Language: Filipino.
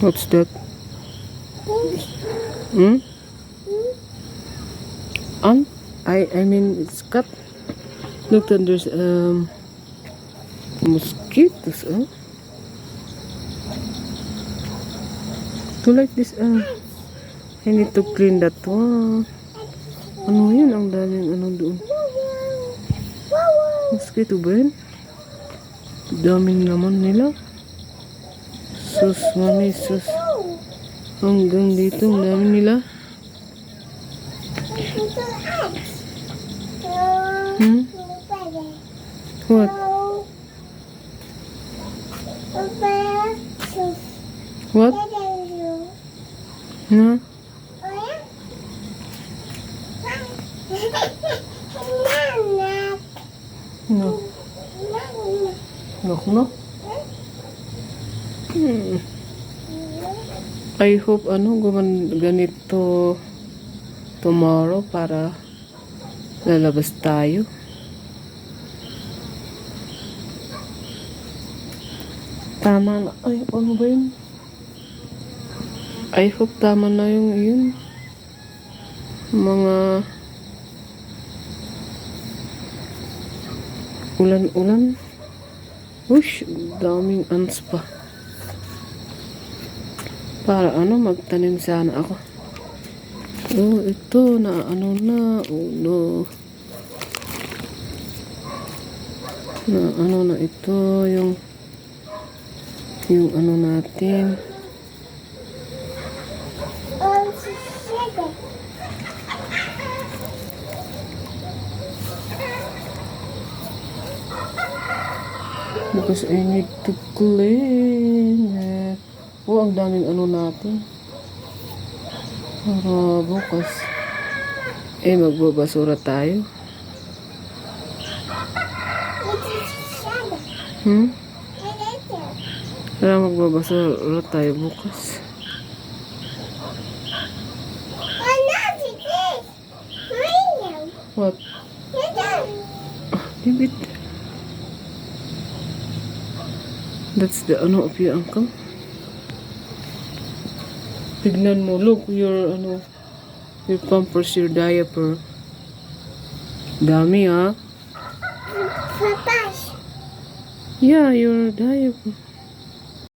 What's that? Hmm? Ant? I I mean it's cat. Look then there's um mosquitoes, oh. To like this uh I need to clean that one. Ano yun? Ang daming ano doon. Mosquito ba yun? Daming naman nila. Sus, mami, sus. Hanggang dito, ang dami nila. Hmm? What? What? Na? No. No, no. Hmm. I hope ano guman ganito tomorrow para lalabas tayo. Tama na. Ay, ano ba yun? I hope tama na yung yun. Mga ulan-ulan. Ush, daming ants pa. Para ano, magtanim sana ako. Oh, ito na ano na. Oh no. Na ano na ito yung yung ano natin. Because I need to clean. Oh, ang daming ano natin. Para bukas. Eh, magbabasura tayo. Hmm? Para magbabasura tayo bukas. What? Bibit. That's the ano of your uncle. Tignan mo, look, your ano, your pampers, your diaper. Dami ah. Yeah, your diaper.